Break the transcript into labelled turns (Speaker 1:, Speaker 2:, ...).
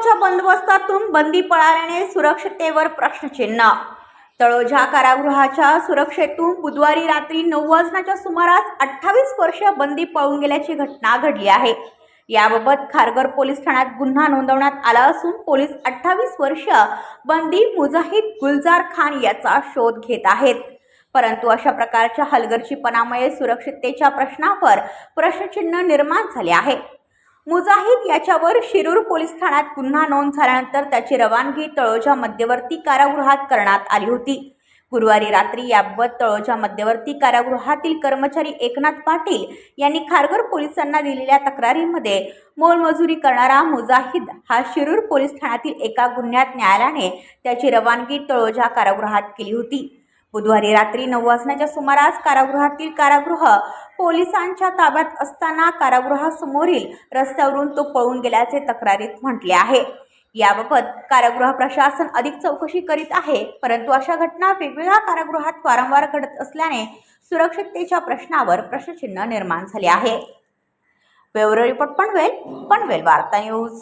Speaker 1: कारागृहाच्या बंदोबस्तातून बंदी पळाल्याने सुरक्षतेवर प्रश्नचिन्ह. तळोजा कारागृहाच्या सुरक्षेतून बुधवारी रात्री नऊ वाजण्याच्या सुमारास अठ्ठावीस वर्ष बंदी पळून गेल्याची घटना घडली आहे. याबाबत खारघर पोलीस ठाण्यात गुन्हा नोंदवण्यात आला असून पोलीस अठ्ठावीस वर्ष बंदी मुजाहिद गुलजार खान याचा शोध घेत आहेत. परंतु अशा प्रकारच्या हलगर्जीपणामुळे सुरक्षिततेच्या प्रश्नावर प्रश्नचिन्ह निर्माण झाले आहे. मुजाहिद याच्यावर शिरूर पोलीस ठाण्यात गुन्हा नोंद झाल्यानंतर त्याची रवानगी तळोजा मध्यवर्ती कारागृहात करण्यात आली होती. गुरुवारी रात्री याबाबत तळोजा मध्यवर्ती कारागृहातील कर्मचारी एकनाथ पाटील यांनी खारघर पोलिसांना दिलेल्या तक्रारीमध्ये मोलमजुरी करणारा मुजाहिद हा शिरूर पोलीस ठाण्यातील एका गुन्ह्यात न्यायालयाने त्याची रवानगी तळोजा कारागृहात केली होती. बुधवारी रात्री नऊ वाजण्याच्या सुमारास कारागृहातील कारागृह पोलिसांच्या ताब्यात असताना कारागृहासमोरील रस्त्यावरून तो पळून गेल्याचे तक्रारीत म्हटले आहे. याबाबत कारागृह प्रशासन अधिक चौकशी करीत आहे परंतु अशा घटना वेगवेगळ्या कारागृहात वारंवार घडत असल्याने सुरक्षिततेच्या प्रश्नावर प्रश्नचिन्ह निर्माण झाले आहे. ब्युरो रिपोर्ट पनवेल पनवेल वार्ता न्यूज